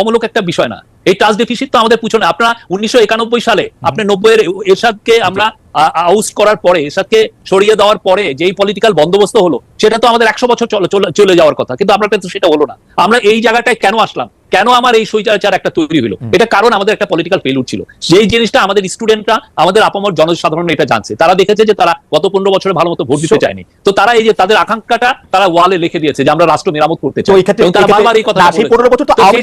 অমূলক একটা বিষয় না। এই ট্রাস্ট ডেফিসিট তো আমাদের পিছনে, আপনারা উনিশশো একানব্বই সালে, আপনি নব্বই এর এরশাদকে আমরা আউট করার পরে এরশাদকে সরিয়ে দেওয়ার পরে যেই পলিটিক্যাল বন্দোবস্ত হলো সেটা তো আমাদের একশো বছর চলে- যাওয়ার কথা। কিন্তু আমরা কিন্তু সেটা হলো না। আমরা এই জায়গাটায় কেন আসলাম? কেন আমার এই সৈচার একটা তৈরি হলো? এটা কারণ আমাদের একটা পলিটিক্যাল ফেলিউর ছিল। সেই জিনিসটা আমাদের স্টুডেন্টরা আমাদের আপামর জনসাধারণ এটা জানছে। তারা দেখেছে যে তারা গত পনেরো বছরে ভালো মতো ভোট দিতে চায়নি। তো তারা এই যে তাদের আকাঙ্ক্ষাটা তারা ওয়ালে লিখে দিয়েছে যে আমরা রাষ্ট্র মেরামত করতে চাই। তারা বারবার এই কথা সেই পনেরো বছর তো আমাদের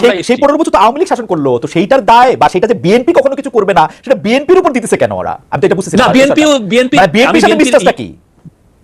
সেই- পনেরো বছর তো আওয়ামী লীগ শাসন করল তো সেইটার দায় বা সেটা যে বিএনপি কখনো কিছু করবে না? সেটা বিএনপির উপর দিতেছে কেন ওরা? আমি তো এটা বুঝতেছি না বিএনপি বিএনপি বিএনপির সাথে বিশ্বাসটা কি?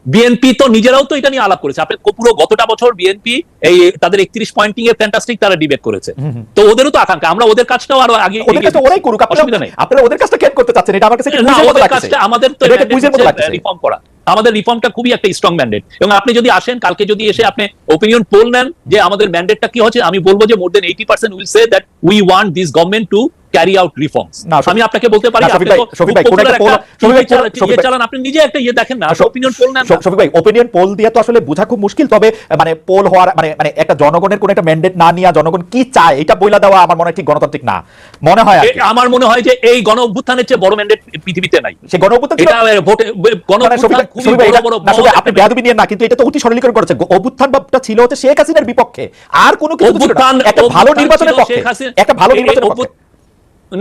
বিএনপি তো নিজেরাও তো এটা নিয়ে আলাপ করেছে। আপনি পুরো গতটা বছর বিএনপি এই তাদের একত্রিশ পয়েন্টিং এর ফ্যান্টাস্টিক তারা ডিবেট করেছে। তো ওদেরও তো আকাঙ্ক্ষা। আমরা ওদের কাজটাও আরও আগে ওদের কাছে ওরাই করুক। অসুবিধা নেই। আপনারা আপনারা ওদের কাজটা কেন করতে চাচ্ছেন। এটা আমার কাছে না ওদের কাজটা আমাদের তো এটা একটা কুইজের মতো লাগতেছে। রিফর্ম করা। আমাদের রিফর্মটা খুবই একটা স্ট্রং ম্যান্ডেট এবং আপনি যদি আসেন কালকে যদি এসে আপনি ওপিনিয়ন পোল নেন যে আমাদের ম্যান্ডেটটা কি হচ্ছে আমি বলব যে more than eighty percent will say that we want this government to carry out reforms আমি আপনাকে বলতে পারি আপনি চালান- নিজে একটা ইয়ে দেখেন না পোল না। শফিক ভাই পোল দিয়ে তো আসলে বোঝা খুব মুশকিল তবে মানে পোল হওয়ার মানে মানে একটা জনগণের কোন একটা ম্যান্ডেট না নিয়ে জনগণ কি চায় এটা বইলা দেওয়া আমার মনে হয় ঠিক গণতান্ত্রিক না। মনে হয়। আমার মনে হয় যে এই গণ অভ্যুত্থানের চেয়ে বড় ম্যান্ডেট পৃথিবীতে নাই। সে গণ অভ্যুত্থান এটা ভোটে গণ মানে আপনি বেয়াদবি নিয়ে না কিন্তু এটা তো অতি সরলীকরণ করেছে। অভ্যুত্থান ছিল হচ্ছে শেখ হাসিনার বিপক্ষে। আর কোনো কিছু একটা ভালো নির্বাচনের পক্ষে। একটা ভালো নির্বাচনের পক্ষে।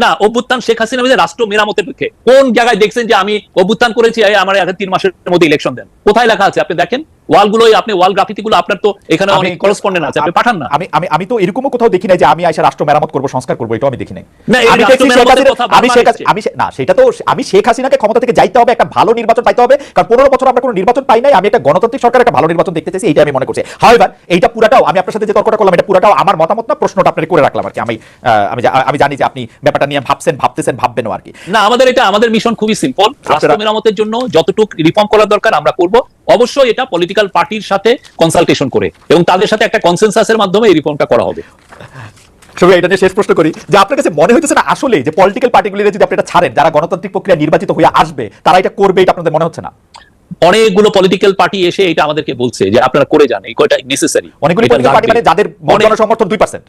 না, অভ্যুত্থান শেখ হাসিনা বলছে রাষ্ট্র মেরামতের পক্ষে। কোন জায়গায় দেখছেন যে আমি অভ্যুত্থান করেছি আমার তিন মাসের মধ্যে ইলেকশন দেন? কোথায় লেখা আছে? আপনি দেখেন? ওয়ালগুলো আপনি ওয়াল গ্রাফিতি গুলো আপনার তো এখানে অনেক করসপন্ডেন্ট আছে আপনি পাঠান না। আমি আমি আমি তো এরকমও কোথাও দেখি নাই যে আমি আইসা রাষ্ট্র মেরামত করব সংস্কার করব এটাও আমি দেখি নাই। না, আমি শেখ আমি না সেটা তো আমি শেখ হাসিনাকে ক্ষমতা থেকে যাইতে হবে একটা ভালো নির্বাচন পাইতে হবে কারণ পনেরো বছর আমরা কোনো নির্বাচন পাই নাই আমি একটা গণতান্ত্রিক সরকার একটা ভালো নির্বাচন দেখতে চাইছি এইটা আমি মনে করছি। হাওয়েভার এইটা পুরাটাও আমি আপনার সাথে যে তর্কটা করলাম এটা পুরাটাও আমার মতামত না প্রশ্নটা আপনার করে রাখলাম আর কি। আমি আমি আমি জানি যে আপনি ব্যাপারটা নিয়ে ভাবছেন ভাবতেছেন ভাববেনও আর কি। না আমাদের এটা আমাদের মিশন খুবই সিম্পল রাষ্ট্র মেরামতের জন্য যতটুকু রিফর্ম করার দরকার আমরা করব। অবশ্যই এটা পলিটিক্যাল পার্টির সাথে কনসালটেশন করে এবং তাদের সাথে একটা কনসেনসাসের মাধ্যমে এই রিফর্মটা করা হবে। সবাই এটা নিয়ে শেষ প্রশ্ন করি। যে আপনার কাছে মনে হইতেছে না আসলে যে পলিটিক্যাল পার্টিগুলির যদি আপনি এটা ছাড়েন যারা গণতান্ত্রিক প্রক্রিয়া নির্বাচিত হয়ে আসবে তারা এটা করবে এটা আপনাদের মনে হচ্ছে না? অনেকগুলো পলিটিক্যাল পার্টি এসে এটা আমাদেরকে বলছে যে আপনারা করে যান এই কয়টা নেসেসারি অনেকগুলি পার্টি মানে যাদের জনসমর্থন দুই পার্সেন্ট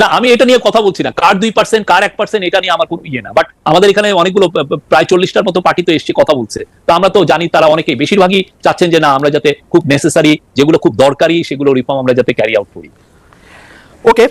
না, আমি এটা নিয়ে কথা বলছি না। কার দুই পার্সেন্ট কার এক পার্সেন্ট এটা নিয়ে আমার কোনো ইয়ে না। বাট আমাদের এখানে অনেকগুলো প্রায় চল্লিশটার মতো পার্টি তো এসছে, কথা বলছে। তো আমরা তো জানি তারা অনেকে বেশিরভাগই চাচ্ছেন যে না, আমরা যাতে খুব নেসেসারি যেগুলো খুব দরকারি, সেগুলো রিফর্ম আমরা যাতে ক্যারি আউট করি। ওকে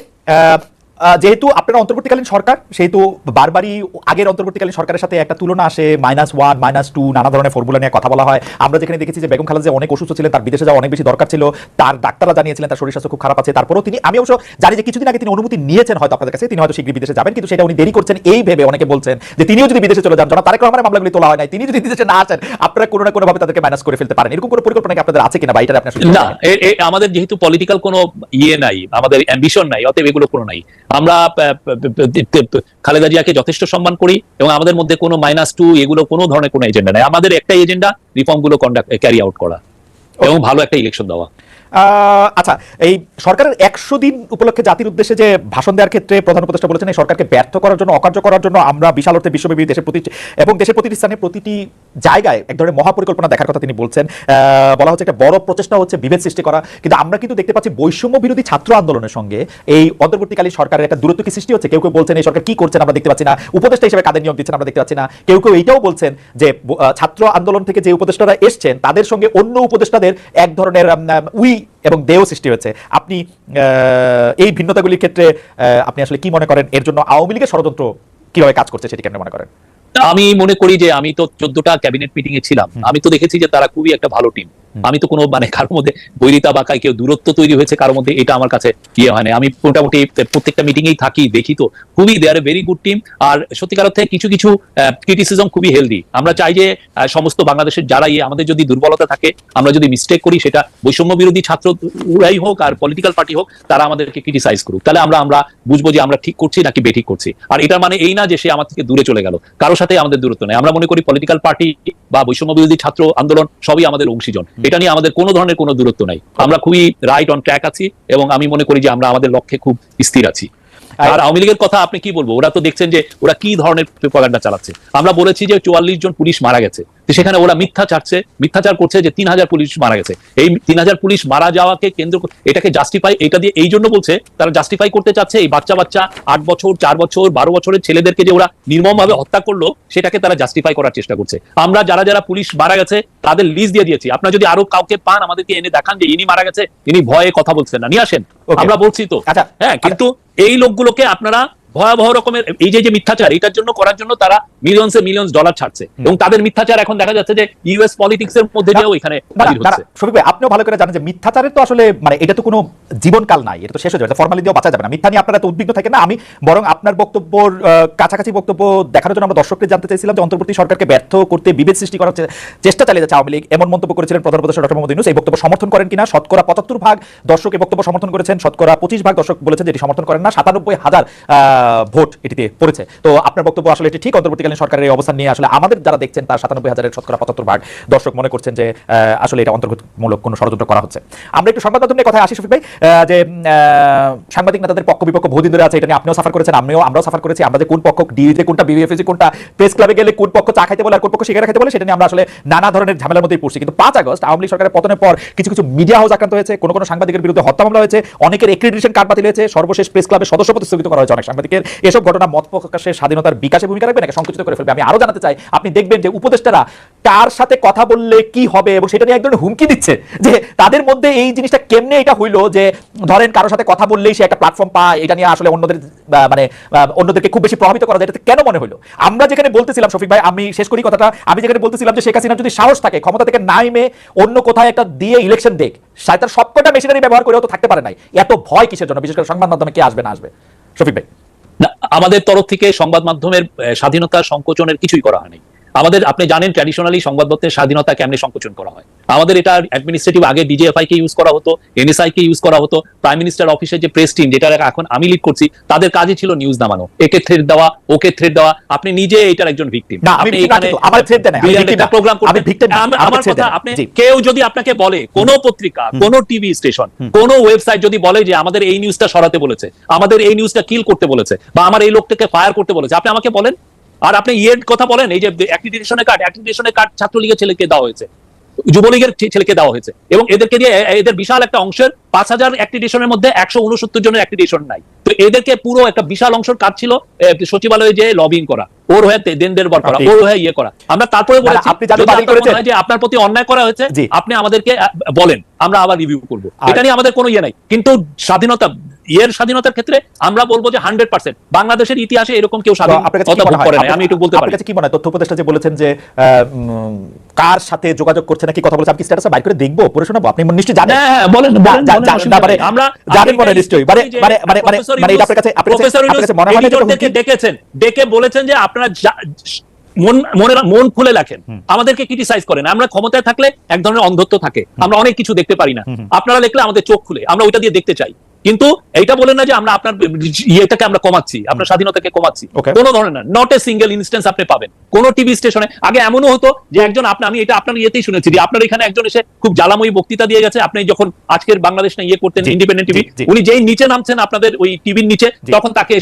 যেহেতু আপনারা অন্তর্বর্তীকালীন সরকার, সেহেতু বারবারই আগের অন্তর্বর্তীকালীন সরকারের সাথে একটা তুলনা আসে মাইনাস ওয়ান মাইনাস টু নানা ধরনের ফর্মুলা নিয়ে কথা বলা হয়। আমরা যেখানে দেখেছি যে বেগম খালেদা জিয়া অনেক অসুস্থ ছিলেন, তার বিদেশে যাওয়া অনেক বেশি দরকার ছিল, তার ডাক্তাররা জানিয়েছিলেন তার শরীর স্বাস্থ্য খুব খারাপ আছে। তারপরেও তিনি, আমি অবশ্য জানি যে কিছুদিন আগে তিনি অনুমতি নিয়েছেন হয়তো আপনাদের কাছে, তিনি হয়তো শীঘ্রই বিদেশে যাবেন, কিন্তু সেটা উনি দেরি করছেন এই ভেবে অনেকে বলছেন যে তিনিও যদি বিদেশে চলে যান, জনাব তারেক রহমানের মামলাগুলি তোলা হয় নাই, তিনি যদি বিদেশে না আসেন, আপনারা কোনো না কোনো ভাবে তাদেরকে মাইনাস করে ফেলতে পারেন। এরকম কোনো পরিকল্পনা কি আপনাদের আছে কিনা বা এটা আপনার না আমাদের যেহেতু পলিটিক্যাল কোনো ইয়ে নাই, আমাদের অ্যাম্বিশন নাই, অতএব এগুলো কোনো নাই। আমরা খালেদা জিয়াকে যথেষ্ট সম্মান করি এবং আমাদের মধ্যে কোনো মাইনাস টু এগুলো কোনো ধরনের কোনো এজেন্ডা নাই। আমাদের একটাই এজেন্ডা রিফর্মগুলো কন্ডাক্ট ক্যারি আউট করা। এবং ভালো একটা ইলেকশন দেওয়া। আচ্ছা এই সরকারের একশো দিন উপলক্ষে জাতির উদ্দেশ্যে যে ভাষণ দেওয়ার ক্ষেত্রে প্রধান উপদেষ্টা বলেছেন, এই সরকারকে ব্যর্থ করার জন্য, অকার্য করার জন্য আমরা বিশাল অর্থে বিশ্বব্যাপী দেশের প্রতি এবং দেশের প্রতিটি স্থানে প্রতিটি জায়গায় এক ধরনের মহাপরিকল্পনা দেখার কথা তিনি বলছেন। বলা হচ্ছে একটা বড় প্রচেষ্টা হচ্ছে বিভেদ সৃষ্টি করা। কিন্তু আমরা কিন্তু দেখতে পাচ্ছি বৈষম্য বিরোধী ছাত্র আন্দোলনের সঙ্গে এই অন্তর্বর্তীকালীন সরকারের একটা দূরত্ব কি সৃষ্টি হচ্ছে? কেউ কেউ বলছেন, এই সরকার কি করছেন আমরা দেখতে পাচ্ছি না। উপদেষ্টা হিসেবে কাদের নিয়ম দিচ্ছেন আমরা দেখতে পাচ্ছি না। কেউ কেউ এইটাও বলছেন যে ছাত্র আন্দোলন থেকে যে উপদেষ্টারা এসছেন, তাদের সঙ্গে অন্য উপদেষ্টাদের এক ধরনের উই এবং দেহ সৃষ্টি হয়েছে। আপনি আহ, এই ভিন্নতাগুলির ক্ষেত্রে আহ, আপনি আসলে কি মনে করেন? এর জন্য আওয়ামী লীগের ষড়যন্ত্র কীভাবে কাজ করছে সেটি কেন মনে করেন? আমি মনে করি যে আমি তো চোদ্দটা ক্যাবিনেট মিটিং এ ছিলাম আমি তো দেখেছি যে তারা খুবই একটা ভালো টিম আমি তো কোনো মানে কারোর মধ্যে বৈরিতা বা কেউ দূরত্ব তৈরি হয়েছে, কারোর মধ্যে এটা আমার কাছে ইয়ে হয় না আমি মোটামুটি প্রত্যেকটা মিটিং এই থাকি, দেখি তো। খুবই they are very good team আর সত্যিকার অর্থে কিছু কিছু ক্রিটিসিজম খুবই হেলদি আমরা চাই যে সমস্ত বাংলাদেশের যারা ইয়ে আমাদের যদি দুর্বলতা থাকে, আমরা যদি মিস্টেক করি, সেটা বৈষম্য বিরোধী ছাত্র উড়াই হোক আর পলিটিক্যাল পার্টি হোক, তারা আমাদেরকে ক্রিটিসাইজ করুক। তাহলে আমরা আমরা বুঝব যে আমরা ঠিক করছি নাকি বেঠিক করছি। আর এটার মানে এই না যে সে আমার থেকে দূরে চলে গেল। কারোর সাথে আমাদের দূরত্ব নেই। আমরা মনে করি পলিটিক্যাল পার্টি বা বৈষম্য বিরোধী ছাত্র আন্দোলন সবই আমাদের অংশীজন। এটা নিয়ে আমাদের কোনো ধরনের কোনো দূরত্ব নাই। আমরা খুবই রাইট অন ট্র্যাক আছি এবং আমি মনে করি যে আমরা আমাদের লক্ষ্যে খুব স্থির আছি। আর আওয়ামী লীগের কথা আপনি কি বলব? ওরা তো দেখছেন যে ওরা কি ধরনের প্রপাগান্ডা চালাচ্ছে। আমরা বলেছি যে চুয়াল্লিশ জন পুলিশ মারা গেছে। সেখানে ওরা মিথ্যা চাচ্ছে মিথ্যাচার করছে যে তিন হাজার পুলিশ মারা গেছে। এই তিন হাজার পুলিশ মারা যাওয়াকে কেন্দ্র এটাকে জাস্টিফাই এটা দিয়ে এই জন্য বলছে তারা জাস্টিফাই করতে চাচ্ছে এই বাচ্চা বাচ্চা আট বছর চার বছর বারো বছরের ছেলেদেরকে যে ওরা নির্মম ভাবে হত্যা করল সেটাকে তারা জাস্টিফাই করার চেষ্টা করছে। আমরা যারা যারা পুলিশ মারা গেছে তাদের লিস্ট দিয়ে দিয়েছি। আপনারা যদি আরও কাউকে পান আমাদেরকে এনে দেখান যে ইনি মারা গেছে ইনি ভয়ে কথা বলছেন না। নিয়ে আসেন. আমরা বলছি তো। আচ্ছা। হ্যাঁ কিন্তু এই লোকগুলোকে আপনারা ভয়াবহ রকমের এই যে যে মিথ্যাচার এটার জন্য করার জন্য তারা মিলিয়নস মিলিয়নস ডলার ছাড়ছে। এবং তাদের মিথ্যাচার এখন দেখা যাচ্ছে যে ইউএস পলিটিক্স এর মধ্যে দিয়েও এখানে শফিক ভাই আপনিও ভালো করে জানেন যে মিথ্যাচারের তো আসলে মানে এটা তো কোনো জীবনকাল নাই এটা তো শেষ হয়ে যাবে ফর্মালি দিয়েও বাঁচা যাবে না। মিথ্যা নিয়ে আপনারা তো উদ্বিগ্ন থাকেন না আমি বরং আপনার বক্তব্য কাছাকাছি বক্তব্য দেখানোর জন্য আমরা দর্শককে জানতে চাইছিলাম যে অন্তর্বর্তী সরকারকে ব্যর্থ করতে বিভেদ সৃষ্টি করার চেষ্টা চালিয়ে যাচ্ছে আওয়ামী লীগ। এমন মন্তব্য করেছিলেন প্রধান উপদেষ্টা ডক্টর মোহাম্মদ ইউনূস। এই বক্তব্য সমর্থন করেন কিনা? শতকরা পঁচাত্তর ভাগ দর্শক এই বক্তব্য সমর্থন করেছেন। শতকরা পঁচিশ ভাগ দর্শক বলেছেন যে এটি সমর্থন করেন না। সাতানব্বই হাজার ভোট এটিতে পড়েছে। তো আপনার বক্তব্য আসলে এটি ঠিক? অন্তর্বর্তীকালীন সরকারের এই অবস্থান নিয়ে আসলে আমাদের যারা দেখছেন, তার সাতানব্বই হাজারের শতকরা পঁচাত্তর ভাগ দর্শক মনে করছেন যে আসলে এটা অন্তর্গতমূলক কোনো ষড়যন্ত্র করা হচ্ছে। আমরা একটু সংবাদ মাধ্যম কথা আসি শফিক ভাই যে সাংবাদিক নেতাদের পক্ষ বিপক্ষ বহুদিন ধরে আছে, এটা নিয়ে আপনিও সাফার করেছেন, আমিও, আমরাও সাফার করেছি। আমরা যে কোন পক্ষ ডিউতে কোনটা বিবিএফএসি কোনটা, প্রেস ক্লাবে গেলে কোন পক্ষ চা খাইতে বলে আর কোন পক্ষ সিগারেট খাইতে বলে, সেটা নিয়ে আমরা আসলে নানা ধরনের ঝামেলার মধ্যেই পড়ছি। কিন্তু পাঁচ আগস্ট আওয়ামী লীগ সরকারের পতনের পর কিছু কিছু মিডিয়া হাউস আক্রান্ত হয়েছে, কোনো কোনো সাংবাদিকের বিরুদ্ধে হত্যা মামলা হয়েছে, অনেকের এক্রিডিটেশন কার্ড বাতিল সর্বশেষ প্রেস ক্লাবের সদস্য স্থগিত করা হয়েছে অনেক সাংবাদিকের এসব ঘটনা মত প্রকাশের স্বাধীনতার বিকাশে ভূমিকা রাখবে নাকি সংকুচিত করে ফেলবে? আমি আরও জানাতে চাই, আপনি দেখবেন যে উপদেষ্টারা কার সাথে কথা বললে কি হবে এবং সেটা নিয়ে এক ধরনের হুমকি দিচ্ছে, যে তাদের মধ্যে এই জিনিসটা কেমনে এটা হইল যে ধরেন কারোর সাথে কথা বললেই সে একটা প্ল্যাটফর্ম পায়, এটা নিয়ে আসলে অন্যদের মানে অন্যদেরকে খুব বেশি প্রভাবিত করা যায়, এটাতে কেন মনে হলো আমরা যেখানে বলতেছিলাম, শফিক ভাই, আমি শেষ করি কথাটা, আমি যেখানে বলতেছিলাম যে শেখ হাসিনা যদি সাহস থাকে, ক্ষমতা থেকে নাইমে অন্য কোথায় একটা দিয়ে ইলেকশন দেখ তার সবকটা মেশিনারি ব্যবহার করেও তো থাকতে পারে নাই। এত ভয় কিসের জন্য? বিশেষ করে সংবাদ মাধ্যমে কে আসবে, না আসবে? শফিক ভাই। আমাদের তরফ থেকে সংবাদ মাধ্যমের স্বাধীনতা সংকোচনের কিছুই করা হয়নি। আমাদের আপনি জানেন ট্র্যাডিশনালি সংবাদপত্রের স্বাধীনতা কেমনে সংকোচন করা হয়? আমাদের এটা অ্যাডমিনিস্ট্রেটিভ আগে ডিজিএফআই কে ইউজ করা হতো এনএসআই কে ইউজ করা হতো প্রাইম মিনিস্টার অফিসের যে প্রেস টিম যেটা এখন আমি লিড করছি তাদের কাজই ছিল নিউজ নামানো। একে থ্রেড দেওয়া ওকে থ্রেড দেওয়া আপনি নিজে এটার একজন ভিকটিম না, আমি victim না কিন্তু, আমার threat দেয় না, আমি victim না। প্রোগ্রাম আমি আমার আমার threat দেয় কথা আপনি কেউ যদি আপনাকে বলে কোন পত্রিকা কোন টিভি স্টেশন কোন ওয়েবসাইট যদি বলে যে আমাদের এই নিউজটা সরাতে বলেছে আমাদের এই নিউজটা কিল করতে বলেছে বা আমার এই লোকটাকে ফায়ার করতে বলেছে আপনি আমাকে বলেন? আর আপনি ইয়ের কথা বলেন এই যে অ্যাক্রিডিটেশনের কার্ড অ্যাক্রিডিটেশনের কার্ড ছাত্রলীগের ছেলেকে দেওয়া হয়েছে। যুবলীগের ছেলেকে দেওয়া হয়েছে। এবং এদেরকে দিয়ে এদের বিশাল একটা অংশের পাঁচ হাজার অ্যাক্রিডিটেশনের মধ্যে একশো উনসত্তর জনের অ্যাক্রিডিটেশন নাই। তো এদেরকে পুরো একটা বিশাল অংশের কাজ ছিল সচিবালয়ে যে লবিং করা ওর হয়ে তে- দেন দেড় করা ওর হয়ে ইয়ে করা। আমরা তারপরে বলেছি আপনি যে আপনার প্রতি অন্যায় করা হয়েছে আপনি আমাদেরকে বলেন আমরা আবার রিভিউ করব। এটা নিয়ে আমাদের কোনো ইয়ে নাই। কিন্তু স্বাধীনতা ইয়ের স্বাধীনতার ক্ষেত্রে আমরা বলব যে হান্ড্রেড পার্সেন্ট। বাংলাদেশের ইতিহাসে এরকম কেউ মনে আমি একটু বলতে পারি। কি মনে হয়? তথ্য উপদেষ্টা যে বলেছেন যে কার সাথে যোগাযোগ করছে নাকি কথা বলছে আপনি স্ট্যাটাসে বাইর করে দেখব? পড়ে শোনাবো? আপনি নিশ্চয়ই জানেন। হ্যাঁ, হ্যাঁ, বলেন, না, বলেন, মানে আমরা জানেন মনে নিশ্চয়ই। মানে মানে মানে মানে মানে এটা আপনার কাছে আপনার কাছে মনে হয় ডেকেছেন ডেকে বলেছেন যে আপনারা মন মনে মন খুলে লেখেন। আমাদেরকে ক্রিটিসাইজ করেন। আমরা ক্ষমতায় থাকলে এক ধরনের অন্ধত্ব থাকে। আমরা অনেক কিছু দেখতে পারি না। আপনারা দেখলে আমাদের চোখ খুলে। আমরা ওইটা দিয়ে দেখতে চাই। কিন্তু এইটা বলেন না যে আমরা আপনার ইয়েটাকে আমরা কমাচ্ছি আপনার স্বাধীনতাকে কমাচ্ছি কোনো ধরনের না নট এ সিঙ্গেল ইনস্টেন্স আপনি পাবেন কোন টিভি স্টেশনে আগে এমনও হতো যে একজন আপনি আমি এটা আপনার ইয়েতেই শুনেছি যে আপনার এখানে একজন এসে খুব জ্বালাময়ী বক্তৃতা দিয়ে গেছে আপনি যখন আজকের বাংলাদেশ না ইয়ে করতেন ইন্ডিপেন্ডেন্ট টিভি। উনি যেই নিচে নামছেন আপনাদের ওই টিভির নিচে। তখন তাকে